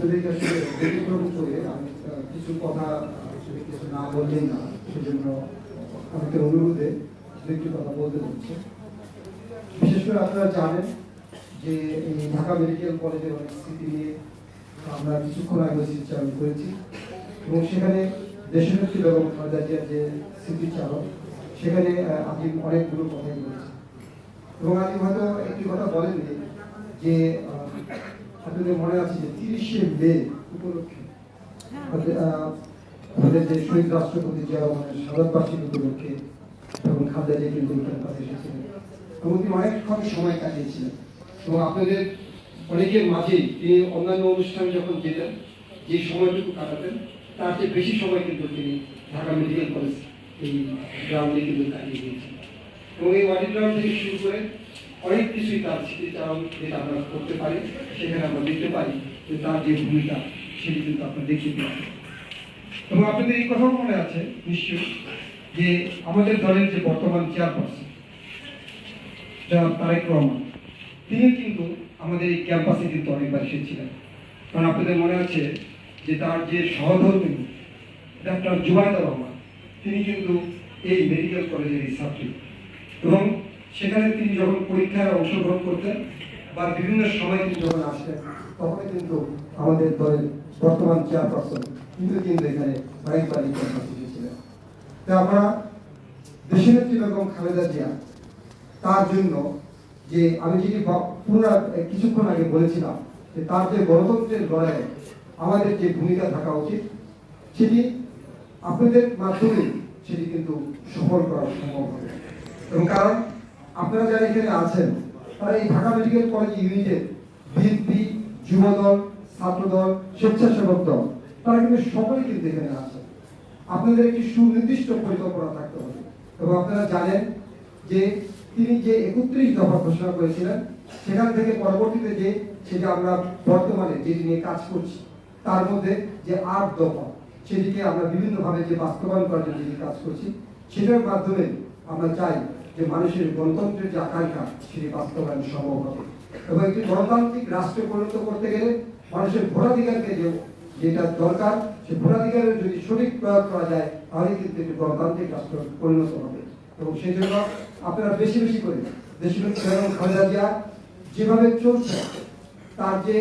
আপনাদেরকে আসলে ব্যতিক্রম করে আমি কিছু কথা আসলে কিছু না বললেই না, সেজন্য আমাকে অনুরোধে দু একটি কথা বলতে হচ্ছে। বিশেষ করে আপনারা জানেন যে এই ঢাকা মেডিকেল কলেজের অনেক স্মৃতি নিয়ে আমরা কিছুক্ষণ আগে স্মৃতিচারণ করেছি এবং সেখানে দেশনেত্রী বেগম খালেদা জিয়ার যে স্মৃতিচারণ, সেখানে আপনি অনেকগুলো কথাই বলেছেন এবং আপনি হয়তো একটি কথা বলেননি যে আপনাদের মনে আছে যে তিরিশে মে উপলক্ষে আমাদের, যে শহীদ রাষ্ট্রপতি জিয়া রহমানের সাধারণ বার্ষিক উপলক্ষে এবং খালেদা জিয়া কিন্তু ক্যাম্পাসে এসেছিলেন এবং তিনি অনেকক্ষণ সময় কাটিয়েছিলেন। এবং আপনাদের অনেকের মাঝেই তিনি অন্যান্য অনুষ্ঠানে যখন যেতেন যে সময়টুকু কাটাতেন তার চেয়ে বেশি সময় কিন্তু তিনি ঢাকা মেডিকেল কলেজ এই গ্রাউন্ডে কিন্তু কাটিয়ে দিয়েছেন এবং এই অডিটোরিয়াম থেকে শুরু করে অনেক কিছুই তার স্মৃতিচারণ যেটা আমরা করতে পারি, সেখানে আমরা দেখতে পারি যে তার যে ভূমিকা, সেটি কিন্তু আপনারা দেখতে পাবেন এবং আপনাদের এই কথাও মনে আছে, নিশ্চয়ই, যে আমাদের দলের যে বর্তমান চেয়ারপারসন জনাব তারেক রহমান, তিনি কিন্তু আমাদের এই ক্যাম্পাসে কিন্তু অনেকবার এসেছিলেন। কারণ আপনাদের মনে আছে যে তার যে সহধর্মী ডাক্তার জুবাইদা রহমান, তিনি কিন্তু এই মেডিকেল কলেজের ছাত্রী। এবং সেখানে তিনি যখন পরীক্ষায় অংশগ্রহণ করতেন বা বিভিন্ন সময় তিনি যখন আসতেন তখন কিন্তু আমাদের দলের বর্তমান চেয়ারপারসন কিন্তু কিন্তু এখানে অনেকবারই ক্যাম্পাসে এসেছিলেন তো আমরা দেশনেত্রী বেগম খালেদা জিয়া, তার জন্য যে আমি যেটি ব- পুনরা কিছুক্ষণ আগে বলেছিলাম যে তার যে গণতন্ত্রের লড়াইয়ে আমাদের যে ভূমিকা থাকা উচিত, সেটি আপনাদের মাধ্যমে সেটি কিন্তু সফল করা সম্ভব হবে। এবং কারণ আপনারা যারা এখানে আছেন, তারা এই ঢাকা মেডিকেল কলেজ ইউনিটের বিএনপি যুবদল, ছাত্রদল, স্বেচ্ছাসেবক দল, তারা কিন্তু সকলেই কিন্তু এখানে আছেন। আপনাদের একটি সুনির্দিষ্ট পরিকল্পনা থাকতে হবে। এবং আপনারা জানেন যে তিনি যে একত্রিশ দফা ঘোষণা করেছিলেন, সেখান থেকে পরবর্তীতে যে, সেটা আমরা বর্তমানে যেটি নিয়ে কাজ করছি, তার মধ্যে যে আট দফা, সেটিকে আমরা বিভিন্নভাবে যে বাস্তবায়ন করার জন্য কাজ করছি, সেটার মাধ্যমে আমরা চাই যে মানুষের গণতন্ত্রের যে আকাঙ্ক্ষা, সেটি বাস্তবায়ন সম্ভব হবে। এবং একটি গণতান্ত্রিক রাষ্ট্রে পরিণত করতে গেলে মানুষের ভোটাধিকারকে যে যেটা দরকার, সে ভোটাধিকারের যদি সঠিক প্রয়োগ করা যায় তাহলে কিন্তু একটি গণতান্ত্রিক রাষ্ট্র পরিণত হবে। এবং সেই জন্য আপনারা বেশি বেশি করে দেশের খালেদা জিয়া, যেভাবে চলছে, তার যে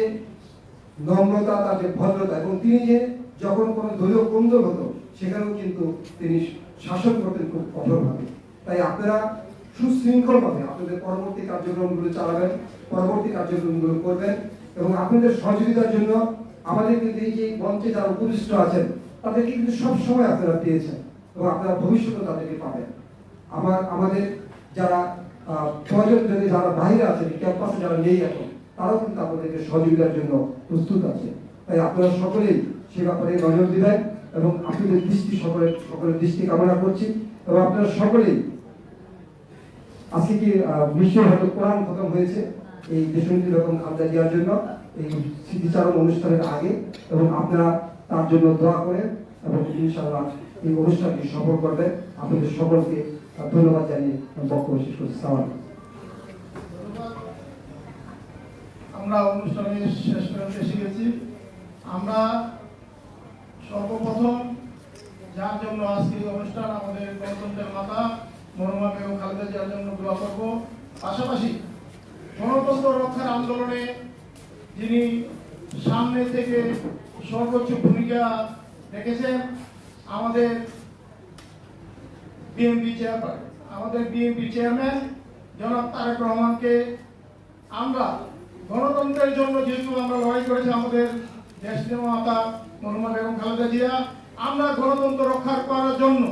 নম্রতা, তার যে ভদ্রতা, এবং তিনি যে যখন কোনো দলীয় কোন্দল হতো, সেখানেও কিন্তু তিনি শাসন করতেন খুব কঠোরভাবে। তাই আপনারা সুশৃঙ্খলভাবে আপনাদের পরবর্তী কার্যক্রমগুলো চালাবেন, পরবর্তী কার্যক্রমগুলো করবেন এবং আপনাদের সহযোগিতার জন্য আমাদের কিন্তু এই যে মঞ্চে যারা উপদিষ্ট আছেন, তাদেরকে কিন্তু সবসময় আপনারা পেয়েছেন এবং আপনারা ভবিষ্যতে তাদেরকে পাবেন। আমার, আমাদের যারা প্রয়োজন যদি যারা বাইরে আছেন, ক্যাম্পাসে যারা নেই এখন, তারাও কিন্তু আপনাদেরকে সহযোগিতার জন্য প্রস্তুত আছে। তাই আপনারা সকলেই সে ব্যাপারে নজর দিবেন এবং আপনাদের দৃষ্টি সকলের সকলের দৃষ্টি কামনা করছি এবং আপনারা সকলেই আজকে কি নিশ্চয়ই হয়তো কোরআন খতম হয়েছে। এই দেশনীতি রকম খালদা দেওয়ার জন্য, এই স্মৃতিচারণ অনুষ্ঠানের আগে, এবং আপনারা তার জন্য দোয়া করেন এবং ইনশাআল্লাহ এই অনুষ্ঠানটি সফল করবেন আপনাদের সকলকে ধন্যবাদ জানিয়ে বক্তব্য শেষ করছি। সালাম আমরা অনুষ্ঠানে শেষ করতে এসে গেছি। আমরা সর্বপ্রথম যার জন্য আজকে অনুষ্ঠান আমাদের গণতন্ত্রের মাতা মনোমা বেগম খালেদা জিয়ার জন্য দোয়া করব। পাশাপাশি গণতন্ত্র রক্ষার আন্দোলনে যিনি সামনে থেকে সর্বোচ্চ ভূমিকা রেখেছেন, আমাদের বিএনপি চেয়ারম্যান আমাদের বিএনপি চেয়ারম্যান জনাব তারেক রহমানকে আমরা গণতন্ত্রের জন্য যেহেতু আমরা লড়াই করেছি আমাদের দেশ মাতা মোহাম্মদ বেগম খালেদা জিয়া, আমরা গণতন্ত্র রক্ষা করার জন্য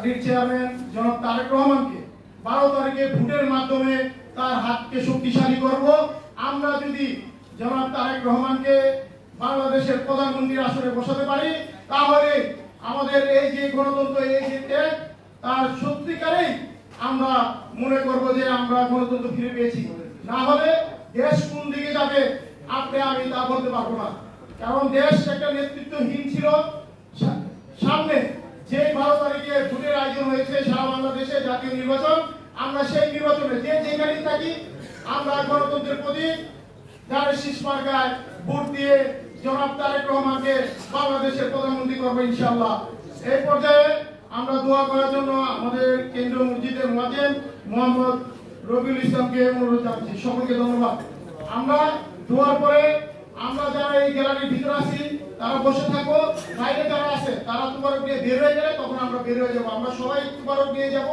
চেয়ারম্যান জনাব তারেক রহমানকে বারো তারিখে ভোটের মাধ্যমে তার হাতকে শক্তিশালী করব। আমরা যদি জনাব তারেক রহমানকে বাংলাদেশের প্রধানমন্ত্রীর আসনে বসাতে পারি, তাহলে আমাদের এই যে গণতন্ত্র, এই যে ত্যাগ, তার সত্যিকারেই আমরা মনে করব যে আমরা গণতন্ত্র ফিরে পেয়েছি। না হলে দেশ কোন দিকে যাবে, আপনি, আমি তা বলতে পারব না। কারণ দেশ একটা নেতৃত্বহীন ছিল। সামনে যে বারো তারিখে ভোটের আয়োজন হয়েছে সারা বাংলাদেশে জাতীয় নির্বাচন, আমরা সেই নির্বাচনে যে যেখানেই থাকি, আমরা গণতন্ত্রের প্রতি যারা শীষ মার্কায় ভোট দিয়ে জনাব তারেক রহমানকে বাংলাদেশের প্রধানমন্ত্রী করব ইনশাআল্লাহ। এই পর্যায়ে আমরা দোয়া করার জন্য আমাদের কেন্দ্রীয় মসজিদের মাঝে মোহাম্মদ রবিউল ইসলামকে অনুরোধ জানাচ্ছি। সকলকে ধন্যবাদ। আমরা দোয়ার পরে আমরা যারা এই গ্যালারির ভিতরে আছি তারা বসে থাকো, বাইরে যারা আছে, তারা তোমার গিয়ে বের হয়ে গেলে তখন আমরা বের হয়ে যাব। আমরা সবাই তোমার গিয়ে যাব,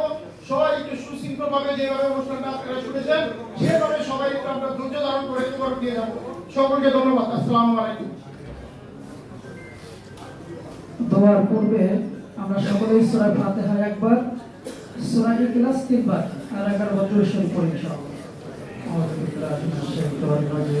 সবাই একটু সুশৃঙ্খল ভাবে যেভাবে অনুষ্ঠানটা আপনারা শুনেছেন, সেভাবে সবাই একটু আমরা ধৈর্য ধারণ করে তোমার গিয়ে যাব। সকলকে ধন্যবাদ, আসসালাম আলাইকুম। দেওয়ার পূর্বে আমরা সকলেই ফাতে হয় একবার, সূরা ক্লাস তিনবার, আর একবার বদরুল শরীফ পড়ি ইনশাআল্লাহ। আউযু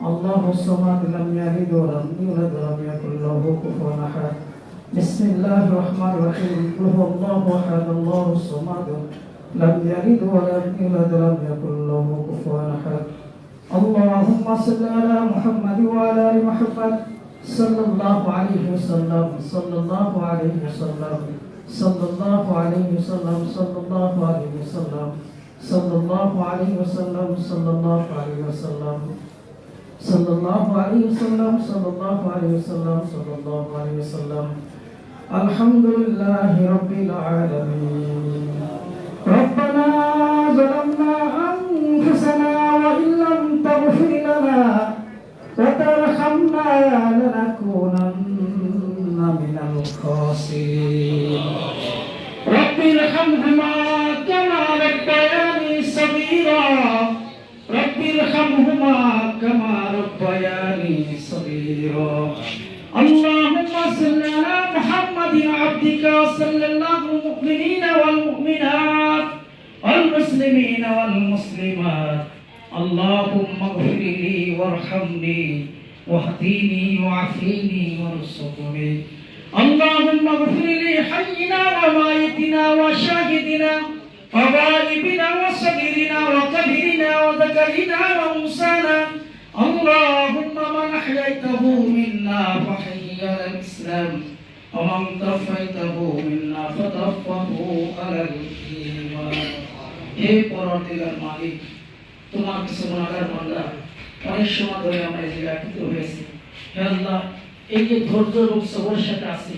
الله الصمد لم يلد ولم يولد ولم يكن له كفوا أحد. بسم الله الرحمن الرحيم. قل هو الله أحد. الله الصمد. لم يلد ولم يولد ولم يكن له كفوا أحد. اللهم صل على محمد وعلى آل محمد. صلى الله عليه وسلم. صلى الله عليه وسلم. صلى الله عليه وسلم. صلى الله عليه وسلم. صلى الله عليه وسلم. صلى الله عليه وسلم. صلى الله عليه وسلم صلى الله عليه وسلم صلى الله عليه وسلم الحمد لله رب العالمين ربنا ظلمنا أنفسنا وإن لم تغفر لنا وترحمنا لنكونن من الخاسرين صغيرا اللهم صل على محمد عبدك صلى الله المؤمنين والمؤمنات والمسلمين والمسلمات. اللهم اغفر لي وارحمني واهديني وعافيني وارزقني. اللهم اغفر لي حينا وميتنا وشاهدنا وغائبنا وصغيرنا وكبيرنا وذكرنا وأنثانا اللهم من احييته منا فحي على الاسلام ومن توفيته منا فتوفه على الايمان হে পরদিগার মালিক তোমার কিছু গুণাগার বান্দা অনেক সময় ধরে আমরা এই জায়গায় একত্র হয়েছি হে আল্লাহ এই যে ধৈর্য এবং সবরের সাথে আছি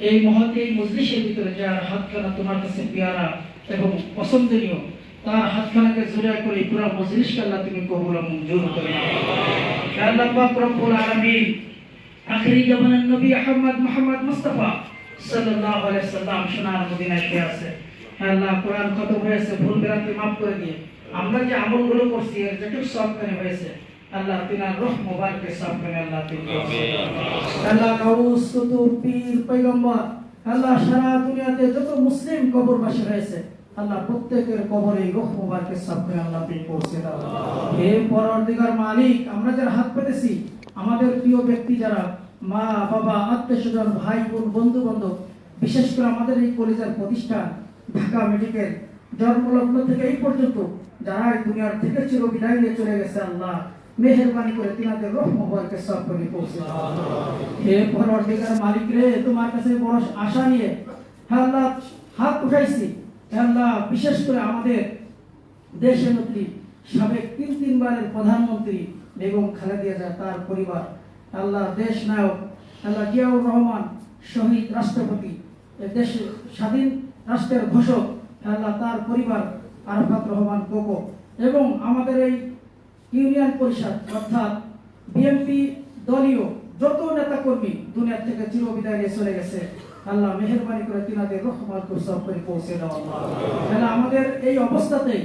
এই মহতে এই মজলিসের ভিতরে যার হাতখানা তোমার কাছে পেয়ারা এবং পছন্দনীয় তার হাতখানাকে জোড়া করে পুরো মজলিসকে আল্লাহ তুমি কবুল মঞ্জুর করে আল্লাহ পাক রব্বুল আলামিন আখেরি জামানের নবী আহমদ মোহাম্মদ মুস্তাফা সাল্লাল্লাহু আলাইহি সাল্লাম সোনার মদিনায় আছে। আল্লাহ কোরআন খতম হয়েছে ভুল ভ্রান্তি মাফ করে দিয়ে। আমরা যে আমলগুলো করছি এর যেটুকু সবখানে হয়েছে আল্লাহ তিনার রহ মোবারকে সবখানে আল্লাহ তিনি আল্লাহ গাউস কুতুব পীর পয়গম্বর আল্লাহ সারা দুনিয়াতে যত মুসলিম কবরবাসী রয়েছে আল্লাহ প্রত্যেকের কবরে রহ মোবারকে সবখানে আল্লাহ তিনি পৌঁছে হে পরদিগার মালিক, আমরা যারা হাত পেতেছি, আমাদের প্রিয় ব্যক্তি যারা, মা, বাবা আত্মীয় স্বজন ভাই, বোন বন্ধু বান্ধব বিশেষ করে আমাদের এই কলেজের প্রতিষ্ঠান, ঢাকা মেডিকেল জন্মলগ্ন থেকে এই পর্যন্ত, যারা এই দুনিয়ার থেকে চির বিদায় নিয়ে চলে গেছে আল্লাহ, মেহেরবানি করে তিনাদের রহ মোবাইলকে সব করে পৌঁছে হে পরবর্তীকার মালিক রে, তোমার কাছে বড় আশা নিয়ে হে আল্লাহ হাত উঠাইছি। আল্লাহ বিশেষ করে আমাদের দেশের নেত্রী সাবেক তিন তিনবারের প্রধানমন্ত্রী বেগম খালেদা জিয়া, তার পরিবার, আল্লাহ দেশ নায়ক, আল্লাহ জিয়াউর রহমান, শহীদ রাষ্ট্রপতি দেশে স্বাধীন রাষ্ট্রের ঘোষক, আল্লাহ তার পরিবার, আরফাত রহমান কোকো এবং আমাদের এই ইউনিয়ন পরিষদ, অর্থাৎ বিএনপি দলীয় যত নেতাকর্মী দুনিয়ার থেকে চির বিদায় নিয়ে চলে গেছে। আল্লাহ মেহরবানি করে তিনাদের রহমান সব করে পৌঁছে দেওয়া তাহলে আমাদের এই অবস্থাতেই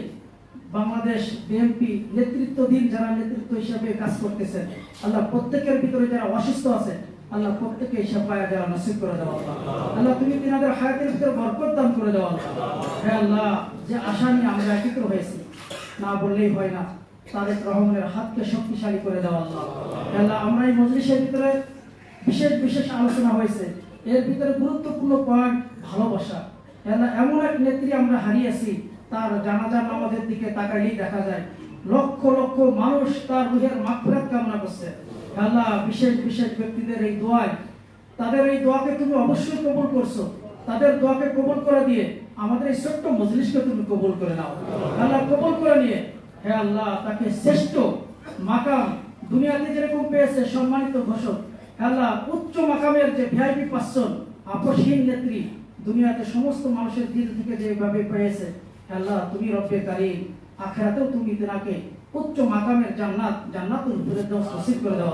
বাংলাদেশ বিএনপি নেতৃত্বাধীন যারা নেতৃত্ব হিসাবে কাজ করতেছেন, আল্লাহ প্রত্যেকের ভিতরে যারা অসুস্থ আছে, আল্লাহ প্রত্যেকে সাফায়া যারা নসিব করে দেওয়া আল্লাহ। তুমি তিনাদের হায়াতের ভিতরে বরকত দান করে দেওয়া আল্লাহ। হে আল্লাহ, যে আশা নিয়ে আমরা একত্র হয়েছি, না বললেই হয় না, তারেক রহমানের হাতকে শক্তিশালী করে দেওয়া আল্লাহ, আমরা এই মজলিসের ভিতরে বিশেষ বিশেষ আলোচনা হয়েছে এর ভিতরে গুরুত্বপূর্ণ পয়েন্ট ভালোবাসা। আল্লাহ এমন এক নেত্রী আমরা হারিয়েছি, তার জানাজার নামাজের দিকে তাকাইলেই দেখা যায়, লক্ষ লক্ষ মানুষ তার রুহের মাগফিরাত কামনা করছে। আল্লাহ বিশেষ বিশেষ ব্যক্তিদের এই দোয়ায়, তাদের এই দোয়াকে তুমি অবশ্যই কবুল করছ। তাদের দোয়াকে কবুল করে দিয়ে আমাদের এই ছোট্ট মজলিসকে তুমি কবুল করে নাও। আল্লাহ কবুল করে নিয়ে, হে আল্লাহ, তাকে শ্রেষ্ঠ মাকাম দুনিয়াতে যেরকম পেয়েছে সম্মানিত ঘোষক আল্লাহ উচ্চ মাকামের যে ভিআইপি পার্সন আপসহীন নেত্রী, দুনিয়াতে সমস্ত মানুষের দিল থেকে যেভাবে পেয়েছে আল্লাহ তুমি রব্বে কারিম, আখেরাতেও তুমি তেনাকে উচ্চ মাকামের জান্নাত, জান্নাতুল ফেরদৌস নসিব করে দাও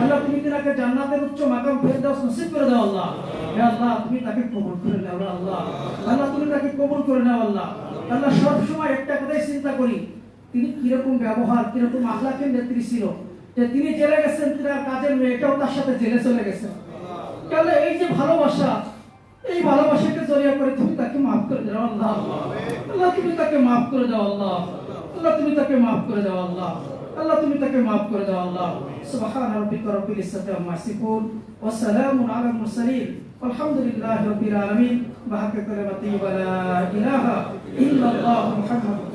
আল্লাহ। তুমি তেনাকে জান্নাতের উচ্চ মাকাম ফেরদৌস নসিব করে দাও আল্লাহ। হে আল্লাহ, তুমি তাকে কবুল করে নাও আল্লাহ। আল্লাহ, তুমি তাকে কবুল করে নাও আল্লাহ। আল্লাহ সব সময় একটা কথাই চিন্তা করি, তিনি কীরকম ব্যবহার, কীরকম আখলাকের নেত্রী ছিল যে তিনি জেলে গেছেন তার কাজের মেয়েটাও তার সাথে জেলে চলে গেছে তাহলে এই যে ভালোবাসা, এই ভালোবাসাকে জড়িয়ে করে তুমি তাকে মাফ করে দাও, আল্লাহ। আল্লাহ, তুমি তাকে মাফ করে দাও, আল্লাহ। আল্লাহ, তুমি তাকে মাফ করে দাও, আল্লাহ। আল্লাহ, তুমি তাকে মাফ করে দাও, আল্লাহ। সুবহান রাব্বিকা রাব্বিল ইজ্জাতি আম্মা ইয়াসিফুন, ওয়া সালামুন আলাল মুরসালিন। আলহামদুলিল্লাহি রাব্বিল আলামিন। বাহাক কালিমাতি ওয়া লা ইলাহা ইল্লাল্লাহ মুহাম্মাদুর